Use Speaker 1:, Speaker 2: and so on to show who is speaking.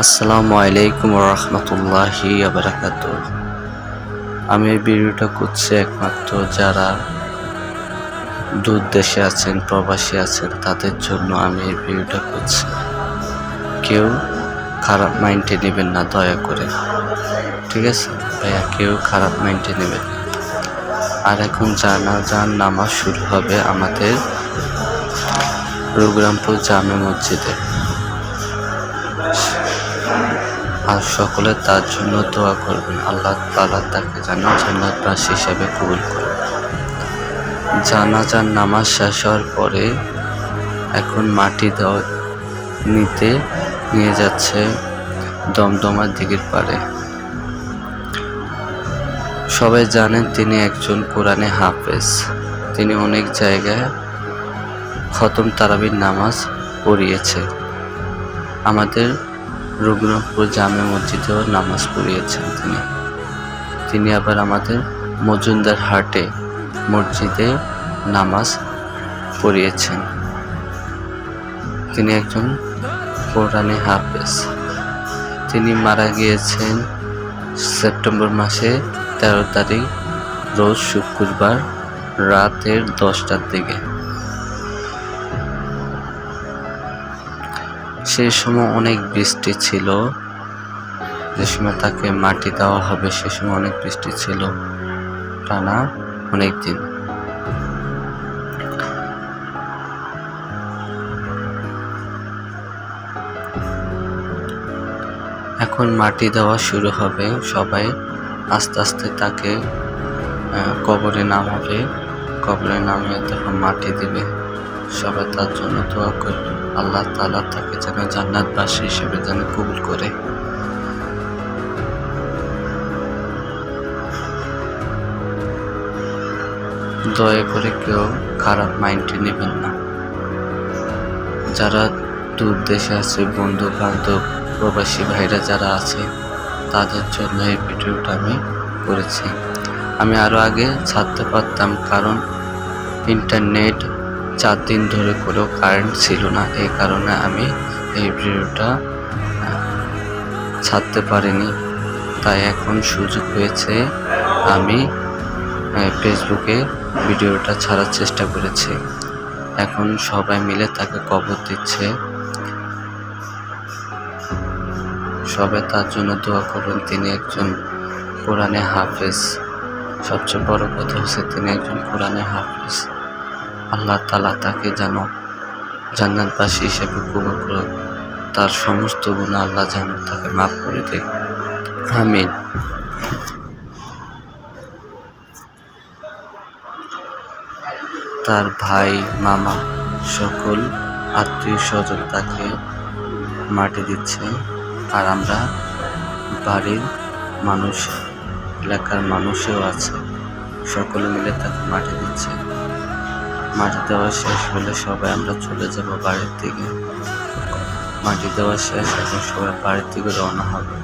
Speaker 1: আসসালামু আলাইকুম রহমতুল্লাহি আবরাকাত আমি এই ভিডিওটা করছি একমাত্র যারা দূর দেশে আছেন, প্রবাসী আছেন, তাদের জন্য আমি এই ভিডিওটা করছি। কেউ খারাপ মাইন্ডে নেবেন না, দয়া করে। ঠিক আছে? ভাইয়া, কেউ খারাপ মাইন্ডে নেবেন আর এখন জানাজান নামাজ শুরু হবে আমাদের রঘুরামপুর জামে মসজিদে। আর সকলে তার জন্য দোয়া করবেন। আল্লাহ তালা তাকে যেন জান্নাতবাসী হিসেবে কবুল করে জানাজার নামাজ শেষ হওয়ার পরে এখন মাটি নিতে নিয়ে যাচ্ছে দমদমার দিকের পারে সবাই জানেন তিনি একজন কোরআনে হাফেজ। তিনি অনেক জায়গায় খতম তারাবির নামাজ পড়িয়েছে। আমাদের রঘুনাথপুর জামে মসজিদেও নামাজ পড়িয়েছেন তিনি। তিনি আবার আমাদের মজুমদার হাটে মসজিদে নামাজ পড়িয়েছেন। তিনি একজন কোরআনে হাফেজ। তিনি মারা গিয়েছেন সেপ্টেম্বর মাসে তেরো তারিখ, রোজ শুক্রবার রাতের দশটার দিকে। সেই সময় অনেক বৃষ্টি ছিল। যে সময় তাকে মাটি দেওয়া হবে, সে সময় অনেক বৃষ্টি ছিল। টানা অনেক দিন। এখন মাটি দেওয়া শুরু হবে। সবাই আস্তে আস্তে তাকে কবরে নামাবে। কবরে নামিয়ে তখন মাটি দিবে। সবাই তার জন্য দোয়া করবে। আল্লাহ তাআলা তাকে যেন জান্নাতবাসী হিসেবে যেন কবুল করে। দয়া করে কেউ খারাপ মাইন্ডে নেবেন না। যারা দূর দেশে আছে বন্ধু বান্ধব প্রবাসী ভাইরা যারা আছে, তাদের জন্য এই ভিডিওটা আমি করেছি। আমি আরও আগে ছাড়তে পারতাম, কারণ ইন্টারনেট চার দিন ধরে করেও কারেন্ট ছিল না। এই কারণে আমি এই ভিডিওটা ছাড়তে পারিনি। তাই এখন সুযোগ হয়েছে আমি ফেসবুকে ভিডিওটা ছাড়ার চেষ্টা করেছি। এখন সবাই মিলে তাকে কবর দিচ্ছে। সবাই তার জন্য দোয়া করবেন, তিনি একজন কোরআনে হাফেজ। সবচেয়ে বড় কথা হচ্ছে তিনি একজন কোরআনে হাফেজ। আল্লাহ তালা তাকে যেন জান্নাতবাসী হিসেবে কবুল করুক। তার সমস্ত গুণ আল্লাহ যেন তাকে মাফ করে দেয়। আমিন। তার ভাই, মামা সকল আত্মীয় স্বজন তাকে মাটি দিচ্ছে। আর আমরা বাড়ির মানুষ, এলাকার মানুষও আছে। সকলে মিলে তাকে মাটি দিচ্ছে। মাটি দেওয়া শেষ হলে সবাই আমরা চলে যাব বাড়ির দিকে। মাটি দেওয়া শেষ, এখন সবাই বাড়ির দিকে রওনা হবে।